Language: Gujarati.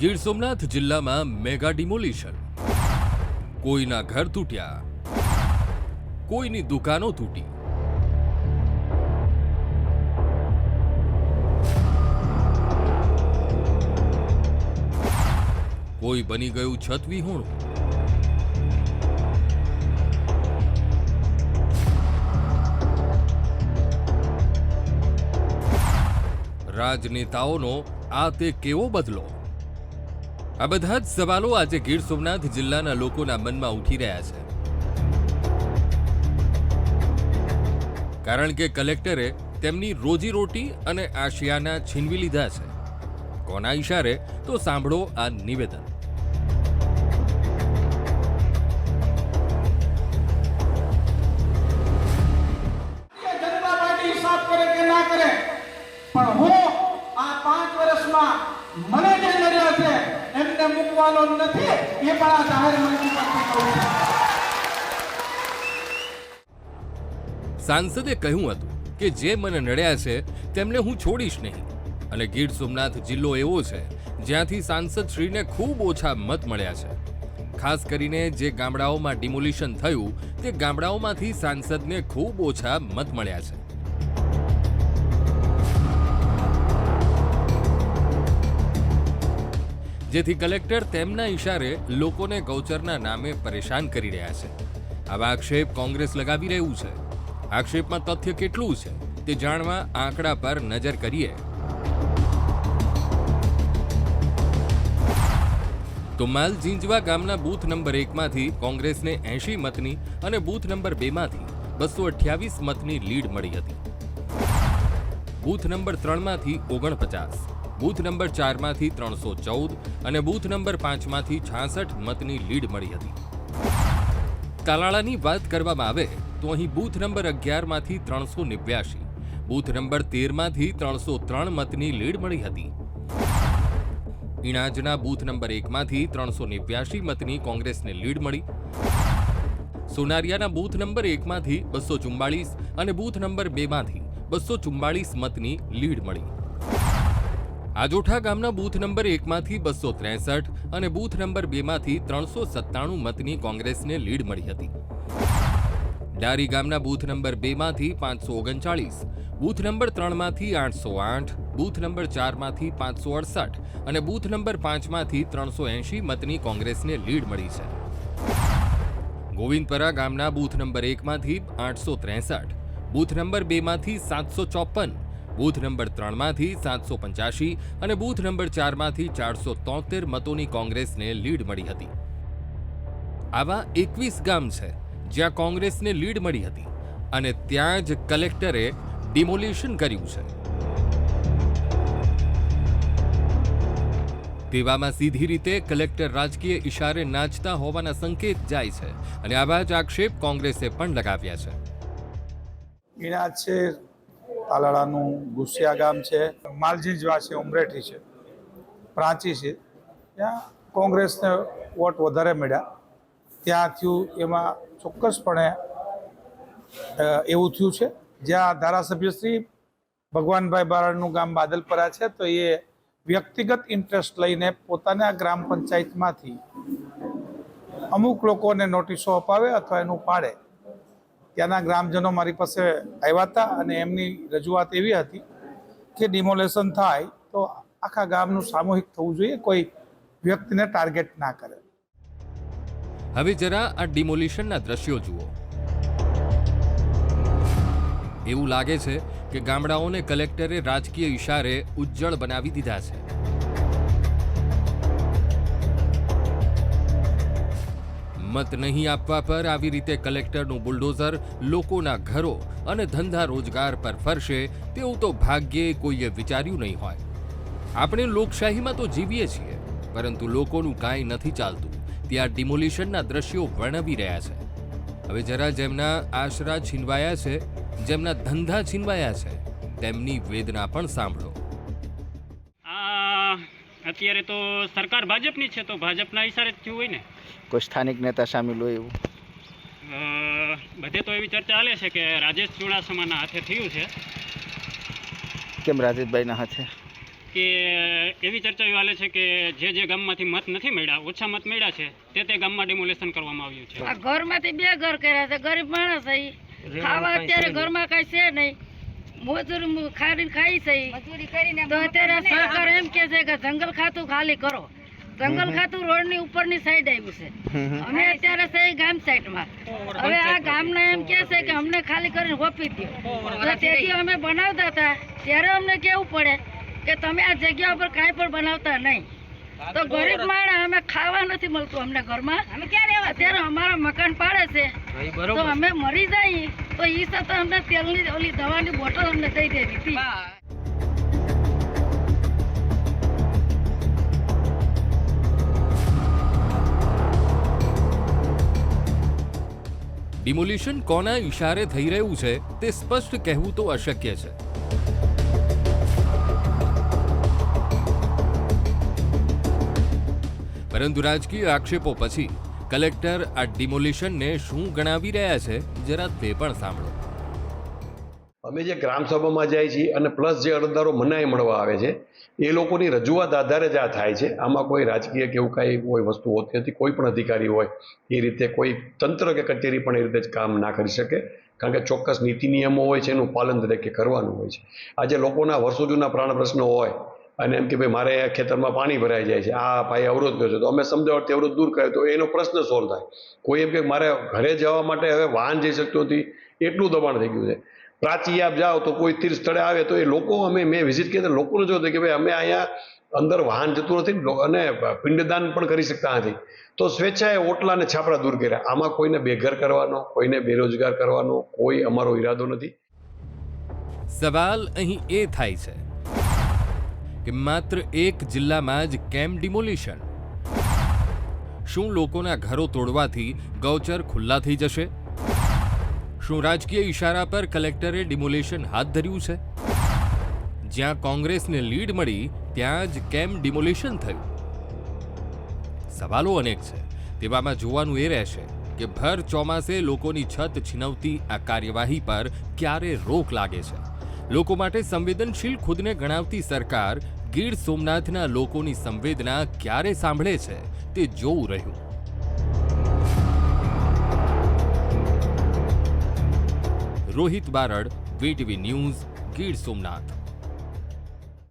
ગીર સોમનાથ જિલ્લામાં મેગા ડિમોલિશન. કોઈના ઘર તૂટ્યા, કોઈની દુકાનો તૂટી. કોઈ બની ગયું છત વિહોણું. રાજનેતાઓનો આ તે કેવો બદલો? આ બધા જ સવાલો આજે ગીર સોમનાથ જિલ્લાના લોકોના મનમાં ઉઠી રહ્યા છે. કારણ કે કલેક્ટરે તેમની રોજીરોટી અને આશિયાના છીનવી લીધા છે. કોના ઈશારે? તો સાંભળો આ નિવેદન. મૂકવાનો નથી, એ પણ આ જાહેર મંચ પરથી કહું સાંસદે કહ્યું હતું કે જે મને નડ્યા છે, તેમને હું છોડીશ નહીં. અને ગીર સોમનાથ જિલ્લો એવો છે, જ્યાંથી સાંસદ શ્રીને ખૂબ ઓછા મત મળ્યા છે. ખાસ કરીને જે ગામડાઓમાં ડિમોલિશન થયું, તે ગામડાઓમાંથી સાંસદને ખૂબ ઓછા મત મળ્યા છે. જેથી કલેક્ટર તેમના ઇશારે લોકોને ગૌચરના નામે પરેશાન કરી રહ્યા છે. આવા આક્ષેપ કોંગ્રેસ લગાવી રહ્યું છે. આક્ષેપમાં તથ્ય કેટલું છે તે જાણવા આંકડા પર નજર કરીએ. તો માલ જીંજવા ગામના બૂથ નંબર એકમાંથી કોંગ્રેસને એંશી મતની અને બૂથ નંબર બેમાંથી બસો અઠ્યાવીસ મતની લીડ મળી હતી. બૂથ નંબર ત્રણમાંથી ઓગણપચાસ. બૂથ નંબર ચારમાંથી ત્રણસો ચૌદ અને બૂથ નંબર પાંચમાંથી છાસઠ મતની લીડ મળી હતી. તાલાળાની વાત કરવામાં આવે તો અહીં બૂથ નંબર અગિયારમાંથી ત્રણસો નેવ્યાશી, બૂથ નંબર તેરમાંથી ત્રણસો ત્રણ મતની લીડ મળી હતી. ઇણાજના બૂથ નંબર એકમાંથી ત્રણસો નેવ્યાશી મતની કોંગ્રેસને લીડ મળી. સોનારિયાના બૂથ નંબર એકમાંથી બસો ચુમ્બાળીસ અને બૂથ નંબર બેમાંથી બસો ચુમ્બાળીસ મતની લીડ મળી. આજોઠા ગામના બૂથ નંબર એકમાંથી બસો ત્રેસઠ અને બૂથ નંબર બેમાંથી ત્રણસો સત્તાણું મતની કોંગ્રેસને લીડ મળી હતી. ડારી ગામના બૂથ નંબર બેમાંથી પાંચસો ઓગણચાળીસ, બૂથ નંબર ત્રણમાંથી આઠસો આઠ, બૂથ નંબર ચારમાંથી પાંચસો અડસઠ અને બૂથ નંબર પાંચમાંથી ત્રણસો એંશી મતની કોંગ્રેસને લીડ મળી છે. ગોવિંદપરા ગામના બૂથ નંબર એકમાંથી આઠસો ત્રેસઠ, બૂથ નંબર બેમાંથી સાતસો ચોપન બૂથ નંબર ત્રણમાંથી સાતસો પંચ્યાસી અને બૂથ નંબર ચારમાંથી ચારસો તોતેર મતોની કોંગ્રેસને લીડ મળી હતી. આવા એકવીસ ગામ છે જ્યાં કોંગ્રેસને લીડ મળી હતી અને ત્યાં જ કલેક્ટરે ડિમોલિશન કર્યું છે. તેવામાં સીધી રીતે કલેક્ટર રાજકીય ઇશારે નાચતા હોવાના સંકેત જાય છે અને આવા જ આક્ષેપ કોંગ્રેસે પણ લગાવ્યા છે. એના છે તાલાળાનું ગુસિયા ગામ છે માલજીજવા છે ઉમરેઠી છે, પ્રાંચી છે. ત્યાં કોંગ્રેસને વોટ વધારે મળ્યા. ત્યાં થયું એમાં ચોક્કસપણે એવું થયું છે. જ્યાં ધારાસભ્ય શ્રી ભગવાનભાઈ બારડનું ગામ બાદલપરા છે, તો એ વ્યક્તિગત ઇન્ટરેસ્ટ લઈને પોતાના ગ્રામ પંચાયતમાંથી અમુક લોકોને નોટિસો અપાવે અથવા એનું પાડે. ત્યાંના ગ્રામજનો મારી પાસે આવ્યા હતા અને એમની રજૂઆત એવી હતી કે ડિમોલેશન થાય તો આખા ગામનું સામૂહિક થવું જોઈએ, કોઈ વ્યક્તિને ટાર્ગેટ ના કરે. હવે જરા આ ડિમોલિશનના દ્રશ્યો જુઓ. એવું લાગે છે કે ગામડાઓને કલેક્ટરે રાજકીય ઇશારે ઉજ્જળ બનાવી દીધા છે. મત નહીં આપવા પર આવી રીતે કલેક્ટરનું બુલડોઝર લોકોના ઘરો અને ધંધા રોજગાર પર ફરશે તેવું તો ભાગ્યે કોઈએ વિચાર્યું નહીં હોય. આપણે લોકશાહીમાં તો જીવીએ છીએ, પરંતુ લોકોનું કાંઈ નથી ચાલતું. ત્યાં ડિમોલિશનના દ્રશ્યો વર્ણવી રહ્યા છે. હવે જરા જેમના આશરા છીનવાયા છે, જેમના ધંધા છીનવાયા છે, તેમની વેદના પણ સાંભળો. અત્યારે તો સરકાર ભાજપની છે તો ભાજપના ઇશારે જ થયું હોય ને. કોઈ સ્થાનિક નેતા સામેલ હોય એવું? બધે તો એવી ચર્ચા ચાલે છે કે રાજેશ ચુડાસમાના હાથે થયું છે. કેમ રાજેશભાઈના હાથે? કે એવી ચર્ચાઓ હાલે છે કે જે જે ગામમાંથી મત નથી મળ્યા ઓછા મત મળ્યા છે તે તે ગામમાં ડેમોલેશન કરવામાં આવ્યું છે. આ ઘરમાંથી બે ઘર કર્યા છે ગરીબ માણસ. ખાવા અત્યારે ઘરમાં કઈ છે નહીં. મજૂરી ખાડીને ખાઈ છે ઈ. તો અત્યારે સરકાર એમ કે છે કે જંગલ ખાતું ખાલી કરો. જંગલ ખાતું રોડની ઉપર ઉપરની સાઈડ આવ્યું છે. અમે અત્યારે છે ગામ ગામ સાઈડમાં. હવે આ ગામ ને એમ કે છે કે અમને ખાલી કરીને હોપી દો તો તેથી અમે બનાવતા હતા. ત્યારે અમને કેવું પડે કે તમે આ જગ્યા ઉપર કાંઈ પણ બનાવતા નહીં. તો ગરીબ માણસ અમે ખાવા નથી મળતું અમને ઘરમાં. અત્યારે અમારા મકાન પાડે છે. તો અમે મરી જઈએ તો એ સાથે અમને તેલની ઓલી દવાની બોટલ અમને દઈ દેવી હતી. ડિમોલિશન કોના ઇશારે થઈ રહ્યું છે તે સ્પષ્ટ કહેવું તો અશક્ય છે. પરંતુ રાજકીય આક્ષેપો પછી કલેક્ટર આ ડિમોલિશનને શું ગણાવી રહ્યા છે, જરા તે પણ સાંભળો. અમે જે ગ્રામસભામાં જાય છીએ અને પ્લસ જે અરજદારો મનાઈ મળવા આવે છે, એ લોકોની રજૂઆત આધારે જ આ થાય છે. આમાં કોઈ રાજકીય કે એવું કાંઈ કોઈ વસ્તુ હોતી નથી, કોઈ પણ અધિકારી હોય, એ રીતે કોઈ તંત્ર કે કચેરી પણ એ રીતે જ કામ ના કરી શકે. કારણ કે ચોક્કસ નીતિ નિયમો હોય છે, એનું પાલન દરેકે કરવાનું હોય છે. આજે લોકોના વર્ષો જૂના પ્રાણ પ્રશ્નો હોય અને એમ કે ભાઈ, મારે ખેતરમાં પાણી ભરાઈ જાય છે. આ ભાઈ અવરોધ કર્યો છે. તો અમે સમજાવટથી અવરોધ દૂર કર્યો તો એનો પ્રશ્ન સોલ્વ થાય. કોઈ એમ કે, મારે ઘરે જવા માટે હવે વાહન જઈ શકતું નથી. એટલું દબાણ થઈ ગયું છે. પ્રાચી આપ જાઓ તો કોઈ તીર્થ સ્થળે આવે તો એ લોકો અમે, મેં વિઝિટ કરી લોકોને જોયું કે ભાઈ, અમે અહીંયા અંદર વાહન જતું નથી અને પિંડદાન પણ કરી શકતા નથી. તો સ્વેચ્છાએ ઓટલા અને છાપરા દૂર કર્યા. આમાં કોઈને બેઘર કરવાનો, કોઈને બેરોજગાર કરવાનો કોઈ અમારો ઈરાદો નથી. સવાલ અહીં એ થાય છે કે માત્ર એક જિલ્લામાં જ કેમ ડિમોલિશન? શું લોકોના ઘરો તોડવાથી ગૌચર ખુલ્લા થઈ જશે? શું રાજકીય ઇશારા પર કલેક્ટરે ડિમોલિશન હાથ ધર્યું છે? જ્યાં કોંગ્રેસને લીડ મળી, ત્યાં જ કેમ ડિમોલિશન થયું. સવાલો અનેક છે. તેવામાં જોવાનું એ રહેશે કે ભર ચોમાસે લોકોની છત છીનવતી આ કાર્યવાહી પર ક્યારે રોક લાગે છે? લોકો માટે સંવેદનશીલ ખુદને ગણાવતી સરકાર ગીર સોમનાથના લોકોની સંવેદના ક્યારે સાંભળે છે તે જોવું રહ્યું. Rohit Barad VTV news Gir Somnath.